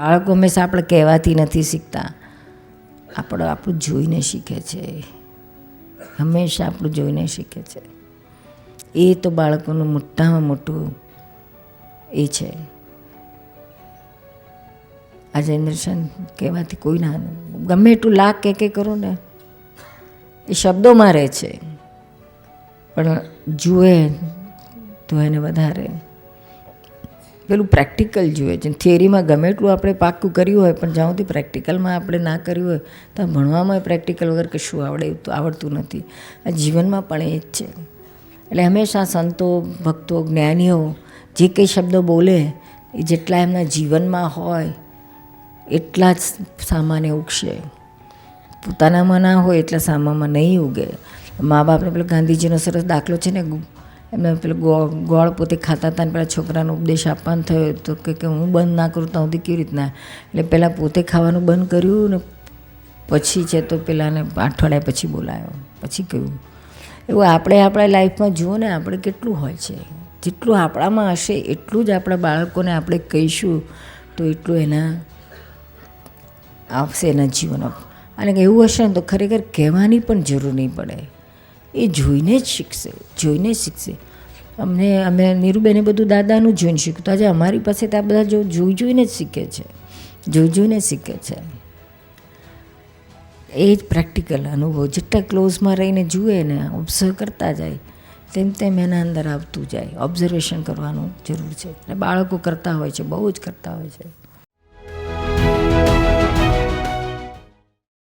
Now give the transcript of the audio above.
બાળકો હંમેશા આપણે કહેવાથી નથી શીખતા. આપણે આપણું જોઈને શીખે છે. હંમેશા આપણું જોઈને શીખે છે. એ તો બાળકોનું મોટામાં મોટું એ છે. આ જનરેશન કહેવાથી કોઈ ના ગમે એટલું લાખ કે કે કરો ને, એ શબ્દોમાં રહે છે. પણ જુએ તો એને વધારે. પેલું પ્રેક્ટિકલ જોઈએ. છે થિયરીમાં ગમે એટલું આપણે પાક્કું કર્યું હોય, પણ જ્યાં સુધી પ્રેક્ટિકલમાં આપણે ના કર્યું હોય, તો ભણવામાં પ્રેક્ટિકલ વગર કશું આવડે આવડતું નથી. આ જીવનમાં પણ એ જ છે. એટલે હંમેશા સંતો, ભક્તો, જ્ઞાનીઓ જે કંઈ શબ્દો બોલે, એ જેટલા એમના જીવનમાં હોય, એટલા જ સામાને ઉગશે. પોતાનામાં ના હોય, એટલા સામામાં નહીં ઉગે. મા બાપને પેલો ગાંધીજીનો સરસ દાખલો છે ને એમને પેલો ગોળ ગોળ પોતે ખાતા હતા ને પેલા છોકરાનો ઉપદેશ આપવાનો થયો તો કે હું બંધ ના કરું તો સુધી કેવી રીતના? એટલે પહેલાં પોતે ખાવાનું બંધ કર્યું ને પછી છે તો પેલાને અઠવાડિયા પછી બોલાયો. પછી કહ્યું, એવું આપણે આપણા લાઈફમાં જુઓ ને આપણે કેટલું હોય છે. જેટલું આપણામાં હશે એટલું જ આપણા બાળકોને આપણે કહીશું તો એટલું એના આવશે એના જીવનમાં. અને એવું હશે ને તો ખરેખર કહેવાની પણ જરૂર નહીં પડે. એ જોઈને જ શીખશે, જોઈને શીખશે. અમને, અમે નીરુબેને બધું દાદાનું જોઈને શીખ્યું તો આજે અમારી પાસે તો આ બધા જો જોઈ જોઈને જ શીખે છે. જોઈ જોઈને શીખે છે. એ જ પ્રેક્ટિકલ અનુભવ. જેટલા ક્લોઝમાં રહીને જુએ ને ઓબ્ઝર્વ કરતા જાય, તેમ તેમ એના અંદર આવતું જાય. ઓબ્ઝર્વેશન કરવાનું જરૂર છે. અને બાળકો કરતા હોય છે, બહુ જ કરતા હોય છે.